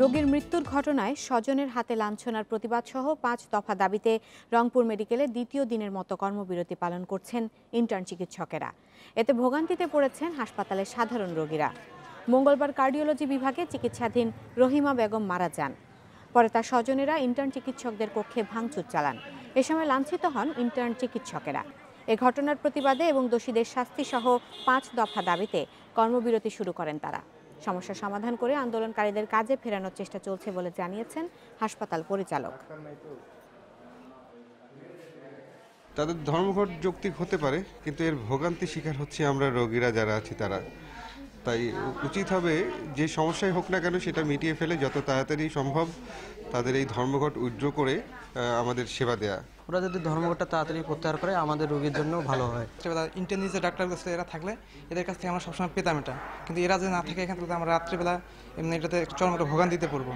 রোগীর মৃত্যুর ঘটনায় স্বজনের হাতে লাঞ্ছনার প্রতিবাদ সহ পাঁচ দফা দাবিতে রংপুর মেডিকেলে দ্বিতীয় দিনের মতো কর্মবিরতি পালন করছেন ইন্টার্ন চিকিৎসকেরা। এতে ভোগান্তিতে পড়েছেন হাসপাতালের সাধারণ রোগীরা। মঙ্গলবার কার্ডিওলজি বিভাগে চিকিৎসাধীন রহিমা বেগম মারা যান। পরে তার স্বজনেরা ইন্টার্ন চিকিৎসকদের কক্ষে ভাঙচুর চালান। এ সময় লাঞ্ছিত হন ইন্টার্ন চিকিৎসকেরা। এ ঘটনার প্রতিবাদে এবং দোষীদের শাস্তি সহ পাঁচ দফা দাবিতে কর্মবিরতি শুরু করেন তারা। সমস্যা সমাধান করে আন্দোলনকারীদের কাজে ফেরানোর চেষ্টা চলছে বলে জানিয়েছেন হাসপাতাল পরিচালক। তাদের ধর্মঘট যৌক্তিক হতে পারে, কিন্তু এর ভোগান্তি শিকার হচ্ছে আমরা রোগীরা যারা আছি তারা। তাই উচিত হবে যে সমস্যাই হোক না কেন সেটা মিটিয়ে ফেলে, যত তাড়াতাড়ি সম্ভব তাদের এই ধর্মঘট উইথড্র করে আমাদের সেবা দেয়া। ওরা যদি ধর্মঘটটা তাড়াতাড়ি প্রত্যাহার করে, আমাদের রোগীর জন্য ভালো হয়। ইন্টারনিজের ডাক্তার কাছে এরা থাকলে এদের কাছ থেকে আমরা সবসময় পেতাম এটা। কিন্তু এরা যদি না থাকে, এখান থেকে আমরা রাত্রিবেলা এমনি এটাতে চরম ভোগান দিতে পড়ব।